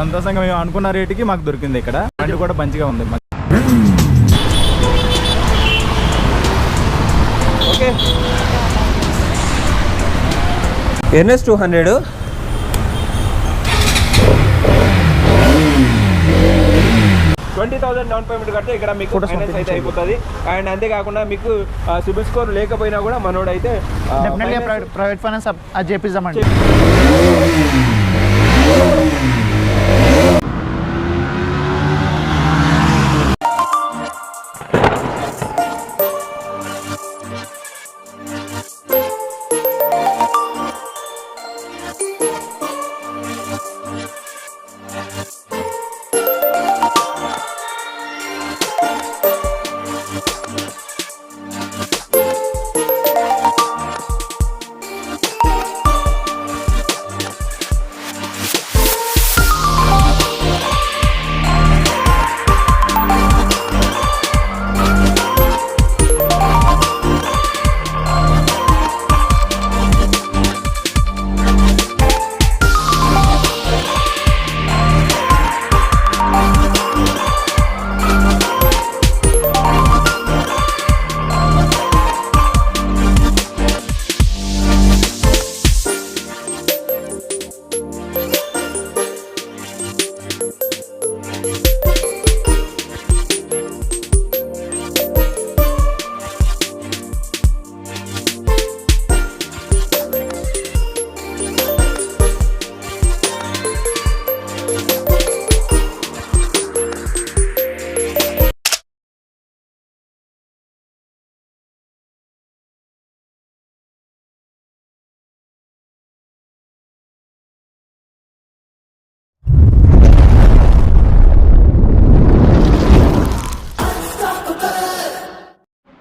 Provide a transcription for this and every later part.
సంతోషంగా మేము అనుకున్న రేటుకి మాకు దొరికింది ఇక్కడ. బండి కూడా మంచిగా ఉంది. Okay. NS two hundred. Twenty thousand down payment కడితే ఇక్కడ మీకు ఫైనాన్స్ అయితే అయిపోతుంది. అండ్ అంతేకాకుండా మీకు సిబిల్ స్కోర్ లేకపోయినా కూడా మనోడు అయితే ప్రైవేట్ ప్రైవేట్ ఫైనాన్స్ అది చేపిద్దామండి.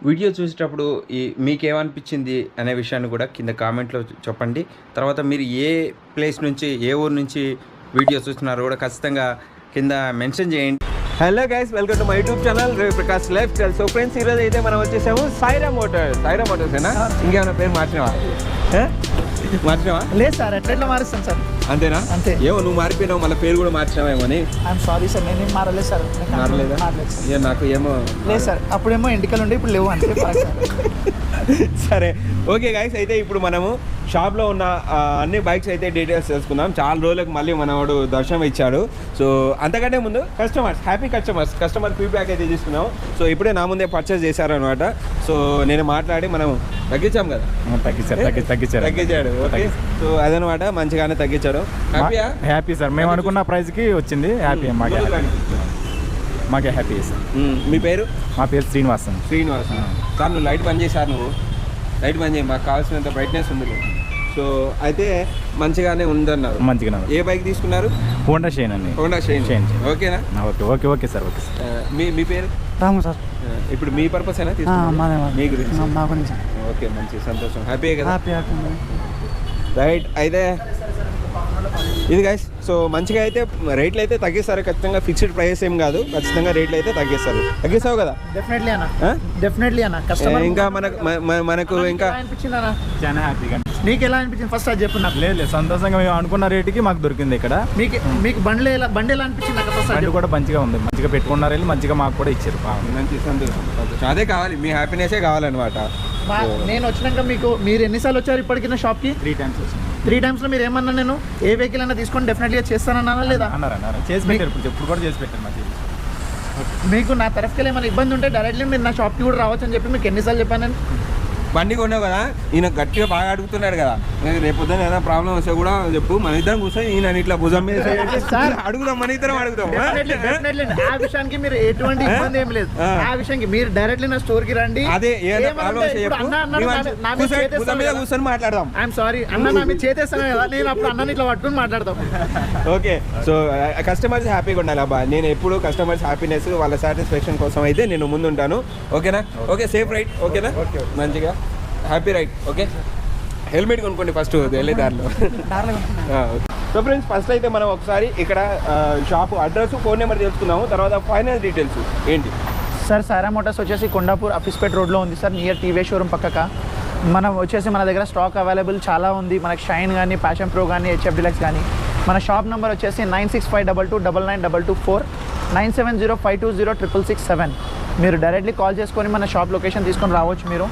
వీడియో చూసేటప్పుడు ఈ మీకేమనిపించింది అనే విషయాన్ని కూడా కింద కామెంట్లో చెప్పండి. తర్వాత మీరు ఏ ప్లేస్ నుంచి ఏ ఊరు నుంచి వీడియో చూస్తున్నారో కూడా ఖచ్చితంగా కింద మెన్షన్ చేయండి. Hello guys welcome to my YouTube channel Ravi Prakash lifestyle so friends ఈరోజు అయితే మనం వచ్చేసాము సైరా మోటార్స్. సైరా మోటార్స్ ఏనా ఇంకేమైనా పేరు మార్చినావా? మార్చినావా? లేదు సార్ ఎట్లా మారుస్తాను సార్. అంతేనా? అంతే. ఏమో నువ్వు మారిపోయినావు మళ్ళీ పేరు కూడా మార్చినావేమో అని. ఐఎమ్ సారీ సార్ నేనేం మారలేదు సార్. మారలేదా? ఏ నాకు ఏమో లేదు సార్ అప్పుడేమో ఎంటికలు ఉండే ఇప్పుడు లేవు అంతే సార్. ఓకే గైస్ అయితే ఇప్పుడు మనము షాప్లో ఉన్న అన్ని బైక్స్ అయితే డీటెయిల్స్ తెలుసుకుందాం. చాలా రోజులకు మళ్ళీ మనవాడు దర్శనం ఇచ్చాడు. సో అంతకంటే ముందు customers happy customers customer feedback అయితే తీసుకున్నాం సో ఇప్పుడే నా ముందే పర్చేస్ చేశారనమాట సో నేను మాట్లాడి మనం తగ్గించాం కదా? తగ్గించారు తగ్గి తగ్గించారు. తగ్గించాడు ఓకే సో అదనమాట మంచిగానే తగ్గించాడు. హ్యాపీయా హ్యాపీ సార్ మేము అనుకున్న ప్రైస్కి వచ్చింది. హ్యాపీ మాకే హ్యాపీ మాకే హ్యాపీ సార్ మ్మ్. మీ పేరు? మా పేరు శ్రీనివాసన్ శ్రీనివాస్. సార్ నువ్వు లైట్ బంద్ చేశారు నువ్వు. లైట్ బంద్ చేయి మాకు కావాల్సినంత బ్రైట్నెస్ ఉంది సో అయితే మంచిగానే ఉందన్నారు. మంచిగా ఏ బైక్ తీసుకున్నారు? హోండా షైన్ అండి. Honda Shine. షైన్. ఓకేనా? Okay okay okay sir okay sir. మీ మీ పేరు? రాము సార్. ఇప్పుడు మీ పర్పస్ అయినా. మీ గురించి. మా గురించి. ఓకే మంచి సంతోషం. హ్యాపీ కదా? హ్యాపీ హ్యాపీ రైట్ అయితే ఇది గైస్ సో మంచిగా అయితే రేట్లు అయితే తగ్గిస్తారు. ఖచ్చితంగా ఫిక్స్డ్ ప్రైస్ ఏం కాదు. ఖచ్చితంగా రేట్లు అయితే తగ్గిస్తారు. తగ్గిస్తావు కదా? డెఫినెట్లీ అన్న? డెఫినెట్లీ అన్న. కస్టమర్ ఇంకా మనకు మనకు ఇంకా చాలా హ్యాపీగా నీకు ఎలా అనిపించింది? ఫస్ట్ అది చెప్పు నాకు. లేదు లేదు. సంతోషంగా మేము అనుకున్న రేటుకి మాకు దొరికింది ఇక్కడ. మీకు మీకు బండ్లు ఎలా బండి ఎలా అనిపించింది నాకు ఫస్ట్ అది బండి చెప్పు. కూడా మంచిగా ఉంది. మంచిగా పెట్టుకున్నారు వెళ్ళి మంచిగా మాకు కూడా ఇచ్చారు. బాగుంది మంచి సంతోషం. సంతోషం. అదే కావాలి. మీ హ్యాపీనెసే కావాలన్నమాట. మా- నేను వచ్చినాక మీకు మీరు ఎన్నిసార్లు వచ్చారు ఇప్పటికి నా షాప్కి త్రీ టైమ్స్ వచ్చింది త్రీ టైమ్స్లో మీరు ఏమన్నా నేను ఏ వెహికల్ అయినా తీసుకొని డెఫినెట్లీగా చేస్తానన్నా లేదా? అన్నారు అన్నారు చేసి పెట్టారు. ఇప్పుడు ఇప్పుడు కూడా చేసి పెట్టారు మా చెల్లి. మీకు నా తరఫుకి ఏమైనా ఇబ్బంది ఉంటే డైరెక్ట్లీ మీరు నా షాప్కి కూడా రావచ్చు అని చెప్పి మీకు ఎన్నిసార్లు చెప్పాను నేను. బండి కొన్నావు కదా ఈయన గట్టిగా బాగా అడుగుతున్నాడు కదా. నేను రేపు పొద్దున్న ఏదైనా ప్రాబ్లం వస్తే కూడా చెప్పు మన ఇద్దరం కూర్చొని ఈయన ఇట్లా భుజం మీద. అడుగుదాం మన ఇద్దరం అడుగుదాం ఆ? విషయానికి మీరు ఎటువంటి ఇబ్బంది ఏం లేదు. ఆ. విషయానికి మీరు డైరెక్ట్లీ నా స్టోర్కి రండి. అదే కూర్చొని మాట్లాడదాం. ఐఎమ్ సారీ అన్న నా మీద చేతేస్తాను కదా. నేను అప్పుడు అన్నని ఇట్లా పట్టుకుని మాట్లాడతాం. ఓకే సో కస్టమర్స్ హ్యాపీగా ఉండాలి అబ్బా. నేను ఎప్పుడు కస్టమర్స్ హ్యాపీనెస్ వాళ్ళ సాటిస్ఫాక్షన్ కోసం అయితే నేను ముందుంటాను. ఓకేనా? ఓకే. సేఫ్ రైట్ ఓకేనా? మంచిగా. హ్యాపీ రైట్ ఓకే హెల్మెట్ కొనుక్కోండి ఫస్ట్ వెళ్ళే దారిలో. సో ఫ్రెండ్స్ ఫస్ట్ అయితే మనం ఒకసారి ఇక్కడ షాప్ అడ్రస్ ఫోన్ నెంబర్ తెలుసుకుందాము. తర్వాత ఫైనాన్స్ డీటెయిల్స్ ఏంటి? సార్ సారా మోటార్స్ వచ్చేసి కొండాపూర్ అఫీస్పేట్ రోడ్లో ఉంది సార్ నియర్ టీవీ షోరూమ్ పక్కక. మనం వచ్చేసి మన దగ్గర స్టాక్ అవైలబుల్ చాలా ఉంది. మనకి షైన్ కానీ ప్యాషన్ ప్రో కానీ హెచ్ఎఫ్ డిలక్స్ కానీ మన షాప్ నెంబర్ వచ్చేసి nine six five double two double nine double two four nine seven zero five two zero triple six seven. మీరు డైరెక్ట్లీ కాల్ చేసుకొని మన షాప్ లొకేషన్ తీసుకొని రావచ్చు మీరు.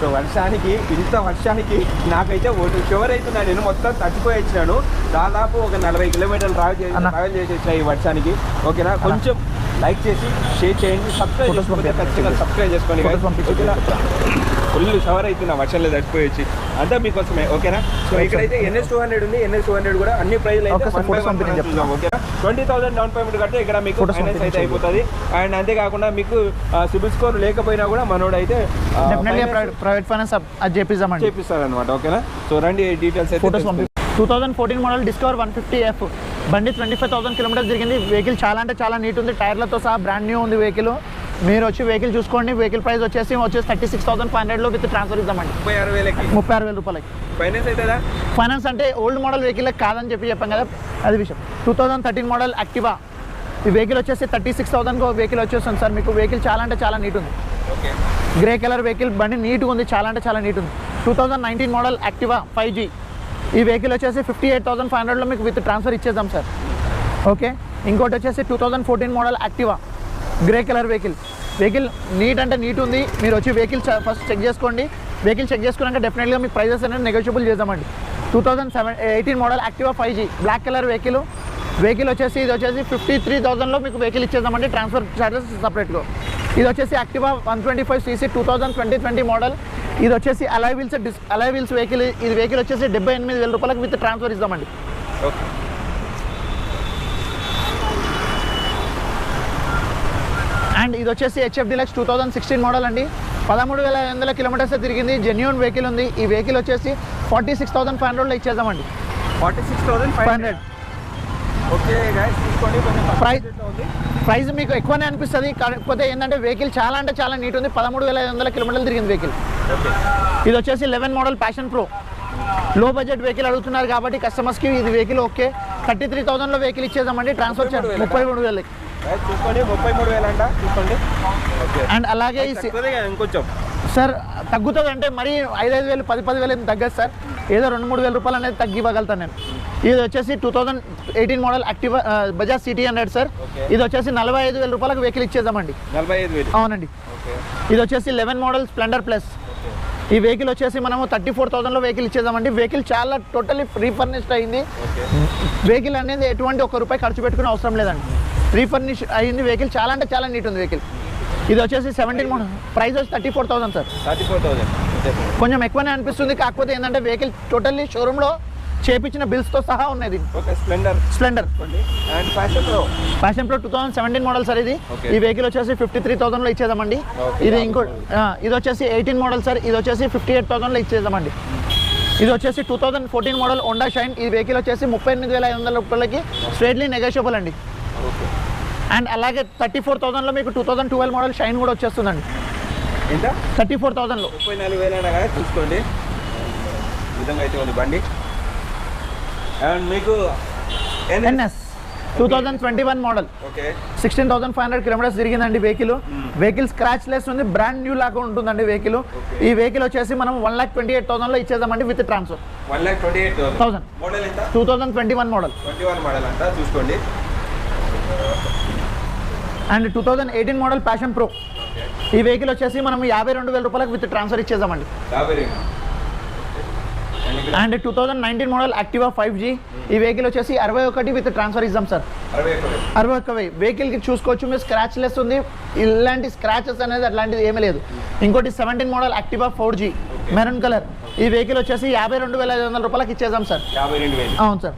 సో వర్షానికి ఇంత వర్షానికి నాకైతే ఒకటి షువర్ అవుతున్నా నేను మొత్తం తచ్చిపోయి వచ్చినాను. దాదాపు ఒక నలభై కిలోమీటర్లు ట్రావెల్ చేసి. ట్రావెల్ చేసి వచ్చిన ఈ వర్షానికి. ఓకేనా? కొంచెం లైక్ చేసి షేర్ చేయండి. సబ్స్క్రైబ్ చేసుకోండి. ఖచ్చితంగా సబ్స్క్రైబ్ చేసుకోండి. ఫుల్ షవర్ అవుతున్నా వర్షంలో తడిచిపోయి వచ్చి. అంతా మీకోసమే ఓకేనా? సో ఇక్కడైతే ఎన్ఎస్ టూ హండ్రెడ్ ఉంది ఎన్ఎస్ టూ హండ్రెడ్ కూడా అన్ని ప్రైజ్లు అయితే ఓకేనా ట్వంటీ థౌసండ్ డౌన్ పేమెంట్ కడితే ఇక్కడ మీకు ఫైనాన్స్ అయితే. అయిపోతుంది. అండ్ అంతేకాకుండా మీకు సిబిల్ స్కోర్ లేకపోయినా కూడా మనోడు అయితే ప్రైవేట్ ఫైనాన్స్ అది చేపిస్తామండి. చేపిస్తారు అనమాట ఓకేనా? సో రండి డీటెయిల్స్ అయితే two thousand fourteen model Discover one fifty F బండి ట్వంటీ ఫైవ్ థౌసండ్ కిలోమీటర్స్ జరిగింది వెహికల్ చాలా అంటే చాలా నీట్ ఉంది. టైర్లతో సహా బ్రాండ్ న్యూ ఉంది వెహికల్ మీరు వచ్చి వెహికల్ చూసుకోండి. వెహికల్ ప్రైస్ వచ్చేసి వచ్చేసి థర్టీ సిక్స్ థౌసండ్ ఫైవ్ హండ్రెడ్లో విత్ ట్రాన్స్ఫర్ ఇద్దామండి. ముప్పై ఆరు వేలకి. ముప్పై ఆరు వేల రూపాయలకి. ఫైనాన్స్ అవుతుందా ఫైనాన్స్ అంటే ఓల్డ్ మోడల్ వెహికల్ కాదని చెప్పి చెప్పాం కదా అది విషయం. Two thousand thirteen model Activa. ఈ వెహికల్ వచ్చేసి థర్టీ సిక్స్ థౌసండ్కి వెహికల్ వచ్చేస్తుంది సార్. మీకు వెహికల్ చాలా అంటే చాలా నీట్ ఉంది. ఓకే. గ్రే కలర్ వెహికల్ బండి నీట్గా ఉంది చాలా అంటే చాలా నీట్ ఉంది. Two thousand nineteen model Activa five G. ఈ వెహికల్ వచ్చేసి ఫిఫ్టీ ఎయిట్ థౌసండ్ ఫైవ్ హండ్రెడ్లో మీకు విత్ ట్రాన్స్ఫర్ ఇచ్చేద్దాం సార్. ఓకే. ఇంకోటి వచ్చేసి two thousand fourteen model Activa. Grey colour vehicle vehicle neat అంటే నీట్ ఉంది. మీరు వచ్చి వెహికల్ ఫస్ట్ చెక్ చేసుకోండి. వెహికల్ చెక్ చేసుకున్నాక డెఫినెట్గా మీ ప్రైజెస్ అనేది నెగోషియబుల్ చేద్దామండి. Two thousand seven eighteen model Activa five G black colour vehicle vehicle వచ్చేసి ఇది వచ్చేసి ఫిఫ్టీ త్రీ థౌసండ్లో మీకు వెహికల్ ఇచ్చేద్దామండి. ట్రాన్స్ఫర్ చార్జెస్ సపరేట్గా ఇది వచ్చేసి Activa one twenty five CC two thousand twenty twenty model ఇది వచ్చేసి alloy wheels disc alloy wheels vehicle ఇది వెహికల్ వచ్చేసి డెబ్బై ఎనిమిది వేల రూపాయలకు విత్ ట్రాన్స్ఫర్ ఇస్తామండి. ఓకే అండ్ ఇది వచ్చేసి HF Deluxe two thousand sixteen model అండి. పదమూడు వేల ఐదు వందల కిలోమీటర్స్ తిరిగింది జెన్యున్ వెహికల్ ఉంది. ఈ వెహికల్ వచ్చేసి ఫార్టీ సిక్స్ థౌసండ్ ఫైవ్ హండ్రెడ్లో ఇచ్చేద్దామండి. Forty six thousand five hundred okay ఉంది. ప్రైస్ మీకు ఎక్కువనే అనిపిస్తుంది కాకపోతే ఏంటంటే వెహికల్ చాలా అంటే చాలా నీట్ ఉంది. పదమూడు వేల ఐదు వందల కిలోమీటర్లు తిరిగింది వెహికల్ ఇది వచ్చేసి eleven model Passion Pro low budget vehicle అడుగుతున్నారు కాబట్టి కస్టమర్స్కి ఇది వెహికల్ ఓకే థర్టీ త్రీ థౌసండ్లో వెహికల్ ఇచ్చేద్దామండి. ట్రాన్స్ఫర్ ముప్పై మూడు వేలకి. చూసుకోండి ముప్పై మూడు వేలు అంట చూసుకోండి. అండ్ అలాగే ఇంకొంచెం. సార్ తగ్గుతుంది అంటే మరీ ఐదు ఐదు వేలు పది పది వేలు ఏం తగ్గదు సార్. ఏదో రెండు మూడు వేల రూపాయలు అనేది తగ్గి ఇవ్వగలుగుతాను నేను. ఇది వచ్చేసి two thousand eighteen model Activa Bajaj CT hundred sir. ఇది వచ్చేసి నలభై ఐదు వేల రూపాయలకు వెహికల్ ఇచ్చేద్దామండి. నలభై ఐదు వేలు. అవునండి. ఇది వచ్చేసి లెవెన్ మోడల్ స్ప్లెండర్ ప్లస్. ఈ వెహికల్ వచ్చేసి మనము థర్టీ ఫోర్ థౌసండ్లో వెహికల్ ఇచ్చేద్దామండి. వెహికల్ చాలా టోటల్లీ రీఫర్నిష్డ్ అయింది. వెహికల్ అనేది ఎటువంటి ఒక్క రూపాయి ఖర్చు పెట్టుకునే అవసరం లేదండి. రీఫర్నిష్ అయింది వెహికల్. చాలా అంటే చాలా నీట్ ఉంది వెహికల్. ఇది వచ్చేసి సెవెంటీన్ మోడల్ ప్రైస్ వచ్చి thirty four thousand sir. Thirty four thousand. కొంచెం ఎక్కువనే అనిపిస్తుంది కాకపోతే ఏంటంటే వెహికల్ టోటల్లీ షోరూంలో చేపించిన బిల్స్తో సహా ఉన్నది Splendor. Splendor. And Fashion Pro. Two thousand seventeen model sir ఇది. ఈ వెహికల్ వచ్చేసి ఫిఫ్టీ త్రీ థౌసండ్లో ఇచ్చేద్దామండి. Okay. ఇది ఇంకో ఇది వచ్చేసి ఎయిటీన్ మోడల్ సార్. ఇది వచ్చేసి ఫిఫ్టీ ఎయిట్ థౌసండ్లో ఇచ్చేద్దామండి. ఇది వచ్చేసి two thousand fourteen model Honda Shine ఈ వెహికల్ వచ్చేసి ముప్పై ఎనిమిది వేల ఐదు వందల రూపాయలకి స్ట్రేట్లీ నెగోషియబుల్ అండి. అండ్ అలాగే థర్టీ ఫోర్ థౌసండ్లో మీకు two thousand twelve model Shine కూడా వచ్చేస్తుందండి. ఎంత? థర్టీ ఫోర్ థౌసండ్లో ముప్పై నాలుగు వేలు అయినా కదా చూసుకోండి విధంగా అయితే ఉంది బండి. అండ్ మీకు NS two thousand twenty one model. Sixteen thousand five hundred kilometres తిరిగిందండి vehicle. Vehicle scratch less ఉంది బ్రాండ్ న్యూ లాగా ఉంటుందండి వెహికల్. ఈ వెహికల్ వచ్చేసి మనం వన్ లాక్ ట్వంటీ ఎయిట్ థౌసండ్లో ఇచ్చేద్దామండి with transfer. One lakh twenty eight thousand thousand two thousand twenty one model. Twenty one model అంట చూసుకోండి. And two thousand eighteen model Passion Pro. ఈ వెహికల్ వచ్చేసి మనం యాభై రెండు వేల రూపాయలకు విత్ ట్రాన్స్ఫర్ రెండు and two thousand nineteen model Activa five G. ఈ వెహికల్ వచ్చేసి అరవై ఒకటి విత్ ట్రాన్స్ఫర్ ఇద్దాం సార్. అరవై ఒక్క వెహికల్కి చూసుకోవచ్చు మీరు స్క్రాచ్ లెస్ ఉంది. ఇలాంటి స్క్రాచెస్ అనేది అట్లాంటిది ఏమీ లేదు. ఇంకోటి seventeen model Activa four G. Maroon colour. ఈ వెహికల్ వచ్చేసి యాభై రెండు వేల ఐదు వందల రూపాయలకి ఇచ్చేద్దాం సార్. అవును సార్.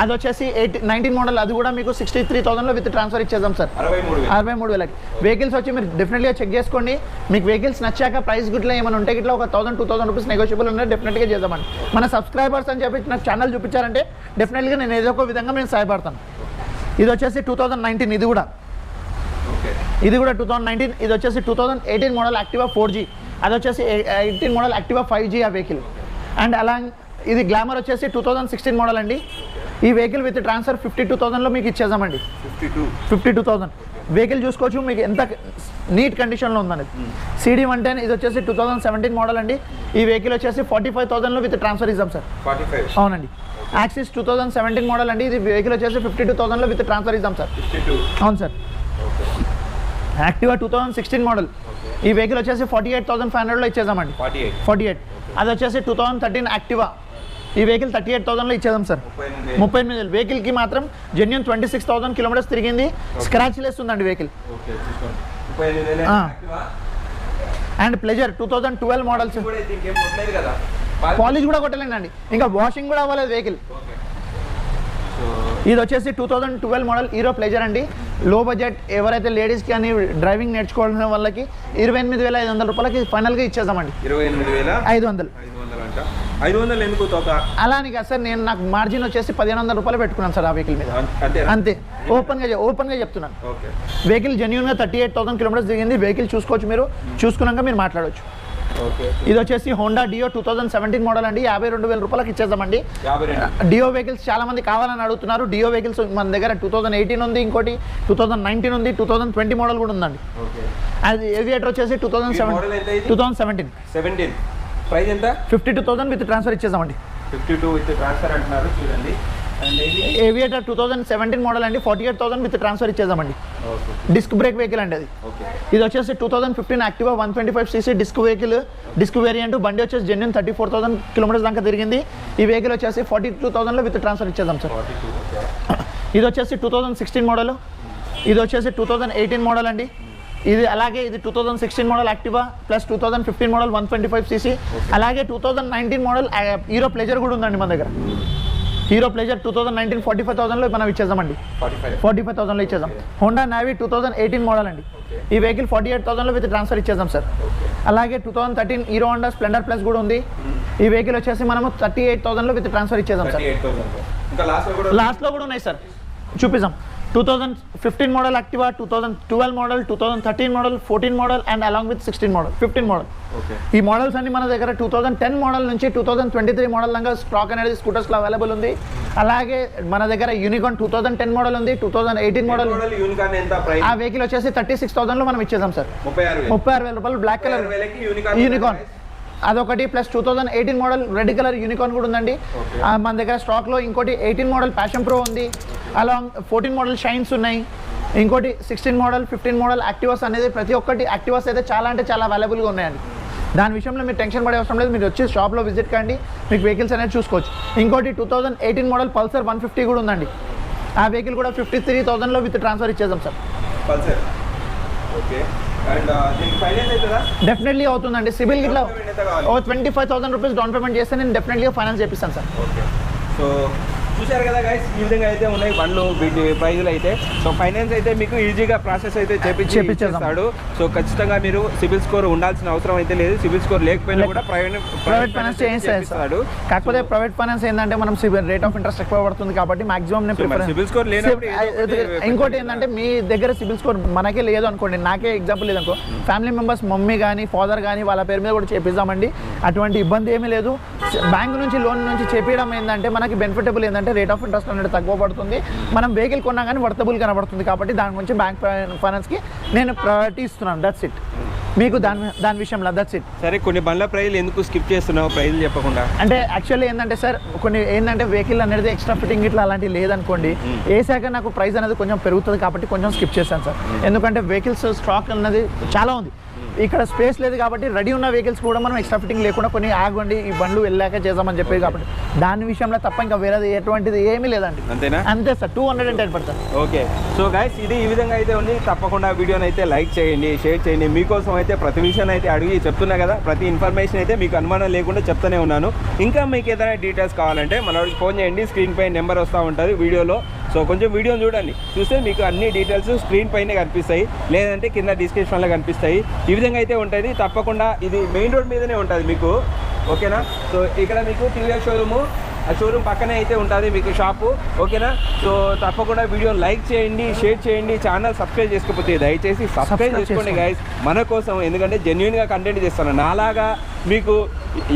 అది వచ్చేసి ఎయిట్ నైన్టీన్ మోడల్ అది కూడా మీకు సిక్స్టీ త్రీ థౌసండ్లో విత్ ట్రాన్స్ఫర్ ఇచ్చేద్దాం సార్. అరవై మూడు వేలకి. వెహికల్స్ వచ్చి మీరు డెఫినెట్గా చెక్ చేసుకోండి. మీకు వెహికల్స్ నచ్చాక ప్రైస్ గిట్లా ఏమైనా ఉంటే గిట్లా ఒక thousand two thousand rupees negotiable ఉన్నాయి డెఫినెట్గా చేద్దామండి. మన సబ్స్క్రైబర్స్ అని చెప్పి నాకు ఛానల్ చూపించారంటే డెఫినెట్గా నేను ఏదో ఒక విధంగా నేను సహాయపడతాను. ఇది వచ్చేసి టూ థౌసండ్ నైన్టీన్ ఇది కూడా. ఓకే. ఇది కూడా టూ థౌసండ్ నైన్టీన్ ఇది వచ్చేసి two thousand eighteen model Activa four G అది వచ్చేసి eighteen model Activa five G ఆ వెహికల్ అండ్ అలా ఇది గ్లామర్ వచ్చేసి టూ థౌసండ్ సిక్స్టీన్ మోడల్ అండి. ఈ vehicle with transfer fifty two థౌసండ్లో మీకు ఇచ్చేద్దామండి. ఫిఫ్టీ టూ థౌసండ్ వెహికల్ చూసుకోవచ్చు మీకు ఎంత నీట్ కండిషన్లో ఉందనేది. సిడి వన్ టెన్ ఇది వచ్చేసి టూ థౌసండ్ సెవెంటీన్ మోడల్ అండి. ఈ వెహికల్ వచ్చేసి ఫార్టీ ఫైవ్ థౌసండ్లో విత్ ట్రాన్స్ఫర్ ఇద్దాం సార్. అవునండి. Access two thousand seventeen model అండి. ఇది వెహికల్ వచ్చేసి ఫిఫ్టీ టూ థౌసండ్లో విత్ ట్రాన్స్ఫర్ ఇద్దాం సార్. అవును sir. Activa two thousand sixteen model ఈ వెహికల్ వచ్చేసి ఫార్టీ ఎయిట్ థౌసండ్ ఫైవ్ హండ్రెడ్లో ఎయిట్ ఫార్టీ ఎయిట్ అది వచ్చేసి టూ థౌసండ్ థర్టీన్ యాక్టివా ఈ వెహికల్ థర్టీ ఎయిట్ థౌసండ్లో ఇచ్చేద్దాం సార్. ముప్పై ఎనిమిది వేలు. వెహికల్కి మాత్రం genuine twenty six thousand kilometres తిరిగింది. స్క్రాచ్ లెస్ ఉందండి vehicle. And Pleasure two thousand twelve models polish కూడా కొట్టలేనండి ఇంకా వాషింగ్ కూడా అవ్వలేదు వెహికల్ ఇది వచ్చేసి two thousand twelve model Hero Pleasure అండి. లో బడ్జెట్ ఎవరైతే లేడీస్కి అని డ్రైవింగ్ నేర్చుకోవాలనే వాళ్ళకి ఇరవై ఎనిమిది వేల ఐదు వందల రూపాయలకి ఫైనల్గా ఇచ్చేద్దామండి. ఇరవై ఎనిమిది వేల ఐదు వందలు. ఐదు వందలు ఎందుకు తోక? అలా అని కాదు సార్ నేను నాకు మార్జిన్ వచ్చేసి పదిహేను వందల రూపాయలు పెట్టుకున్నాను సార్ ఆ వెహికల్ మీద. అంతే అంతే. ఓపెన్గా ఓపెన్గా చెప్తున్నాను. ఓకే. వెహికల్ జెన్యున్గా థర్టీ ఎయిట్ థౌసండ్ కిలోమీటర్స్ దిగింది. వెహికల్ చూసుకోవచ్చు మీరు. చూసుకున్నాక మీరు మాట్లాడవచ్చు ఇది వచ్చేసి Honda Dio two thousand seventeen model అండి. యాభై రెండు వేల రూపాయలకి ఇచ్చేద్దామండి. డియో వెహికల్స్ చాలా మంది కావాలని అడుగుతున్నారు. డియో వెహికల్స్ మన దగ్గర టూ థౌసండ్ ఎయిటీన్ ఉంది ఇంకోటి టూ థౌసండ్ నైన్టీన్ ఉంది టూ థౌసండ్ ట్వంటీ మోడల్ కూడా ఉందండి. అది ఏవియేటర్ వచ్చేసి two thousand seven? Two thousand seventeen seventeen price ఎంత? Fifty two thousand with transfer ఇచ్చేద్దామండి. Fifty two with transfer అంటున్నారు చూడండి. Aviator two thousand seventeen model అండి forty eight thousand with transfer ఇచ్చేద్దామండి. Okay. Disc brake vehicle అండి అది. ఇది వచ్చేసి two thousand fifteen Activa one twenty five CC disc vehicle disc variant బండి వచ్చేసి genuine thirty four thousand kilometres దాకా తిరిగింది. ఈ వెహికల్ వచ్చేసి ఫార్టీ టూ థౌసండ్లో విత్ ట్రాన్స్ఫర్ ఇచ్చేద్దాం సార్. ఇది వచ్చేసి టూ థౌసండ్ సిక్స్టీన్ మోడల్ ఇది వచ్చేసి టూ థౌసండ్ ఎయిటీన్ మోడల్ అండి. ఇది అలాగే ఇది two thousand sixteen model Activa plus two thousand fifteen model one twenty five CC అలాగే two thousand nineteen model Hero Pleasure కూడా ఉందండి మన దగ్గర. Hero Pleasure two thousand nineteen forty five థౌసండ్లో మనం ఇచ్చేద్దామండి. ఫార్టీ ఫైవ్ ఫార్టీ ఫైవ్ థౌసండ్లో ఇచ్చేద్దాం. Honda Navi two thousand eighteen model అండి. ఈ వెహికల్ ఫార్టీ ఎయిట్ థౌసండ్లో విత్ ట్రాన్స్ఫర్ ఇచ్చేద్దాం సార్ అలాగే two thousand thirteen Hero Honda Splendor Plus కూడా ఉంది. ఈ వెహికల్ వచ్చేసి మనము థర్టీ ఎయిట్ థౌసండ్లో విత్ ట్రాన్స్ఫర్ ఇచ్చేద్దాం సార్ లాస్ట్లో కూడా ఉన్నాయి సార్ చూపిస్తాం two thousand fifteen model Activa two thousand twelve model two thousand thirteen model fourteen model and along with sixteen model fifteen model ఈ మోడల్స్ అన్ని మన దగ్గర టూ థౌసండ్ టెన్ మోడల్ నుంచి two thousand twenty three model దాకా stock అనేది స్కూటర్స్లో available ఉంది. అలాగే మన దగ్గర Unicorn two thousand ten model ఉంది టూ థౌసండ్ ఎయిటీన్ మోడల్ ఆ వెహికల్ వచ్చేసి థర్టీ సిక్స్ థౌసండ్లో మనం ఇచ్చేద్దాం సార్. ముప్పై ఆరు వేలు. రూపాయలు బ్లాక్ కలర్ యూనికాన్ అదొకటి plus two thousand eighteen model red colour Unicorn కూడా ఉందండి. మన దగ్గర స్టాక్లో ఇంకోటి ఎయిటీన్ మోడల్ ప్యాషన్ ప్రో ఉంది. అలాంగ్ ఫోర్టీన్ మోడల్ షైన్స్ ఉన్నాయి. ఇంకోటి sixteen model fifteen model Activas అనేది ప్రతి ఒక్కటి యాక్టివాస్ అయితే చాలా అంటే చాలా అవైలబుల్గా ఉన్నాయండి. దాని విషయంలో మీరు టెన్షన్ పడే అవసరం లేదు. మీరు వచ్చి షాప్లో విజిట్ కండి. మీకు వెహికల్స్ అనేది చూసుకోవచ్చు. ఇంకోటి two thousand eighteen model Pulsar one fifty కూడా ఉందండి. ఆ వెహికల్ కూడా ఫిఫ్టీ త్రీ థౌసండ్లో విత్ ట్రాన్స్ఫర్ ఇచ్చేద్దాం సార్. పల్సర్ ఓకే డెఫినెట్లీ అవుతుందండి. సిబిల్ ఇట్లా? ఓ twenty five thousand rupees down payment చేస్తే నేను డెఫినెట్లీగా ఫైనాన్స్ చేపిస్తాను సార్. సో చూశారు కదా గైస్ ఈ విధంగా అయితే ఉన్నాయి బండ్లు వీటి ప్రైజులు అయితే. సో ఫైనాన్స్ అయితే మీకు ఈజీగా ప్రాసెస్ అయితే చేపించి. ఇచ్చేస్తాడు. సో ఖచ్చితంగా మీరు సిబిల్ స్కోర్ ఉండాల్సిన అవసరం అయితే లేదు. సిబిల్ స్కోర్ లేకపోయినా కూడా ప్రైవేట్ ప్రైవేట్ ఫైనాన్స్ చేయిస్తాడు కాకపోతే ప్రైవేట్ ఫైనాన్స్ ఏంటంటే మనం రేట్ ఆఫ్ ఇంట్రెస్ట్ ఎక్కువ పడుతుంది కాబట్టి మాక్సిమం సిబిల్ స్కోర్ లేనప్పుడు ఇంకోటి ఏంటంటే మీ దగ్గర సిబిల్ స్కోర్ మనకే లేదు అనుకోండి. నాకే ఎగ్జాంపుల్ లేదనుకో ఫ్యామిలీ మెంబర్స్ మమ్మీ కానీ ఫాదర్ కానీ వాళ్ళ పేరు మీద కూడా చేపిద్దామండి. అటువంటి ఇబ్బంది ఏమీ లేదు. బ్యాంక్ నుంచి లోన్ నుంచి చేపించడం ఏంటంటే మనకి బెనిఫిటబుల్ ఏంటంటే రేట్ ఆఫ్ ఇంట్రెస్ట్ అనేది తక్కువ పడుతుంది. మనం వెహికల్ కొన్నా కానీ వర్తబుల్ కనబడుతుంది కాబట్టి దాని గురించి బ్యాంక్ ఫైనాన్స్కి నేను ప్రయారిటీ ఇస్తున్నాను. దట్స్ ఇట్ మీకు దాని దాని విషయంలో దట్స్ ఇట్ సరే కొన్ని బండ్ల ప్రైజులు ఎందుకు స్కిప్ చేస్తున్నావు? ప్రైజులు చెప్పకుండా. అంటే యాక్చువల్లీ ఏంటంటే సార్ కొన్ని ఏంటంటే వెహికల్ అనేది ఎక్స్ట్రా ఫిట్టింగ్ ఇట్లా అలాంటివి లేదనుకోండి వేసాక నాకు ప్రైస్ అనేది కొంచెం పెరుగుతుంది కాబట్టి కొంచెం స్కిప్ చేశాను సార్ ఎందుకంటే వెహికల్స్ స్టాక్ అన్నది చాలా ఉంది. ఇక్కడ స్పేస్ లేదు కాబట్టి రెడీ ఉన్న వెహికల్స్ కూడా మనం ఎక్స్ట్రా ఫిట్టింగ్ లేకుండా కొన్ని ఆగండి ఈ బండ్లు వెళ్ళాక చేద్దామని చెప్పేది కాబట్టి. దాని విషయంలో తప్ప ఇంకా వేరేది ఎటువంటిది ఏమీ లేదండి. అంతేనా? అంతే sir two hundred and ten percent okay. So guys ఇది ఈ విధంగా అయితే ఉంది. తప్పకుండా వీడియోని అయితే లైక్ చేయండి షేర్ చేయండి. మీకోసం అయితే ప్రతి విషయాన్ని అయితే అడిగి చెప్తున్నా కదా ప్రతి ఇన్ఫర్మేషన్ అయితే మీకు అనుమానం లేకుండా చెప్తూనే ఉన్నాను. ఇంకా మీకు ఏదైనా డీటెయిల్స్ కావాలంటే మన ఫోన్ చేయండి. స్క్రీన్ పై నెంబర్ వస్తూ ఉంటుంది. వీడియోలో సో కొంచెం వీడియోని చూడండి. చూస్తే మీకు అన్ని డీటెయిల్స్ స్క్రీన్ పైనే కనిపిస్తాయి. లేదంటే కింద డిస్క్రిప్షన్లో కనిపిస్తాయి. ఈ విధంగా అయితే ఉంటుంది. తప్పకుండా ఇది మెయిన్ రోడ్ మీదనే ఉంటుంది మీకు. ఓకేనా? సో ఇక్కడ మీకు టీవీఎస్ షోరూము ఆ షోరూమ్ పక్కనే అయితే ఉంటుంది మీకు షాపు. ఓకేనా? సో తప్పకుండా వీడియో లైక్ చేయండి షేర్ చేయండి ఛానల్ సబ్స్క్రైబ్ చేసుకోకపోతే దయచేసి సబ్స్క్రైబ్ చేసుకోండి. గైస్ మన కోసం ఎందుకంటే జెన్యున్గా కంటెంట్ చేస్తాను. నాలాగా మీకు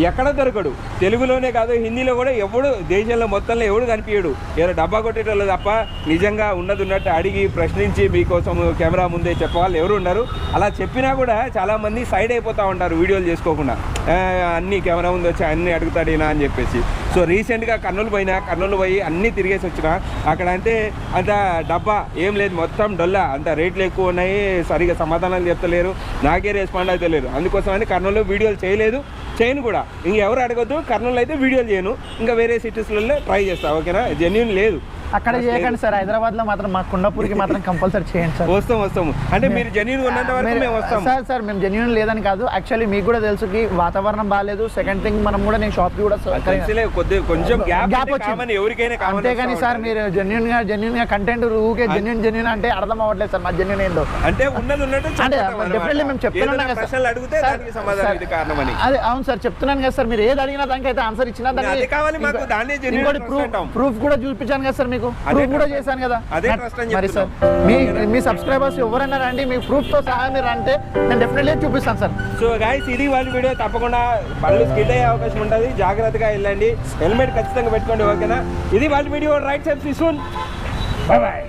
ఎక్కడ దొరకడు. తెలుగులోనే కాదు హిందీలో కూడా ఎవడు దేశంలో మొత్తంలో ఎవడు కనిపించడు ఏదో డబ్బా కొట్టేటోళ్ళు తప్ప నిజంగా ఉన్నది ఉన్నట్టు అడిగి ప్రశ్నించి మీకోసం కెమెరా ముందే చెప్పవాళ్ళు ఎవరు ఉన్నారు అలా చెప్పినా కూడా చాలామంది సైడ్ అయిపోతూ ఉంటారు వీడియోలు చేసుకోకుండా. అన్ని కెమెరా ముందు వచ్చి అన్ని అడుగుతాడు అని చెప్పేసి. సో రీసెంట్గా కర్నూలు పోయినా కర్నూలు పోయి అన్నీ తిరిగేసి వచ్చిన అక్కడ అంటే అంత డబ్బా ఏం లేదు. మొత్తం డొల్లా. అంత రేట్లు ఎక్కువ ఉన్నాయి. సరిగా సమాధానాలు చెప్తలేరు. నాకే రెస్పాండ్ అయితే లేరు అందుకోసమని కర్నూలు వీడియోలు చేయలేదు. చేయను కూడా. ఇంక ఎవరు కర్నూలు అయితే వీడియోలు చేయను. ఇంకా వేరే సిటీస్లలో ట్రై చేస్తా. ఓకేనా? జెన్యున్ లేదు. అక్కడ చేయకండి సార్. హైదరాబాద్లో మాత్రం మా కుండపూర్కి మాత్రం కంపల్సరీ చేయండి సార్. వస్తాం వస్తాము. అంటే మీరు జెన్యున్ ఉన్నంత వరకు మీరు- మేము వస్తాం సార్ సార్ మేము జెన్యున్ లేదని కాదు. యాక్చువల్లీ మీకు కూడా తెలుసు వాతావరణం బాగాలేదు సెకండ్ థింగ్ మనం కూడా నేను షాప్కి కూడా కొంచెం గ్యాప్ వచ్చింది. ఎవరికైనా అంతేగాని సార్ మీరు జెన్యున్గా జెన్యున్గా కంటెంట్ ఊకే జెన్యున్ జెన్యున్ అంటే అర్థం అవ్వట్లేదు సార్. మా జెన్యున్ ఏందో. అంటే ఉన్నది ఉన్నట్టు అంటే చెప్తాం అన్నమాట. డెఫినెట్లీ మేము చెప్తున్నాం ఏదైనా కదా సార్. ప్రశ్నలు అడిగితే సార్, దానికి సమాధానం సార్, ఇది కారణమని. అదే అవును సార్ చెప్తున్నాను కదా సార్. మీరు ఏది అడిగినా దానికి అయితే ఆన్సర్ ఇచ్చినా దానికి కావాలి మాకు, దాన్నే ఇంకోటి ప్రూఫ్. ప్రూఫ్ కూడా చూపించాను కదా సార్ మీకు. అదే ప్రూఫ్ కూడా చేశాను కదా. మరి సార్ మీ మీ సబ్స్క్రైబర్స్ ఎవరైనా రండి మీ ప్రూఫ్తో సహా మీరు అంటే నేను డెఫినెట్లీ చూపిస్తాను సార్. సో గాయస్ ఇది వాళ్ళ వీడియో తప్పకుండా బళ్ళు స్కిడ్ అయ్యే అవకాశం ఉంటుంది. జాగ్రత్తగా వెళ్ళండి. హెల్మెట్ ఖచ్చితంగా పెట్టుకోండి ఓకేనా? ఇది వాళ్ళ video right side soon bye bye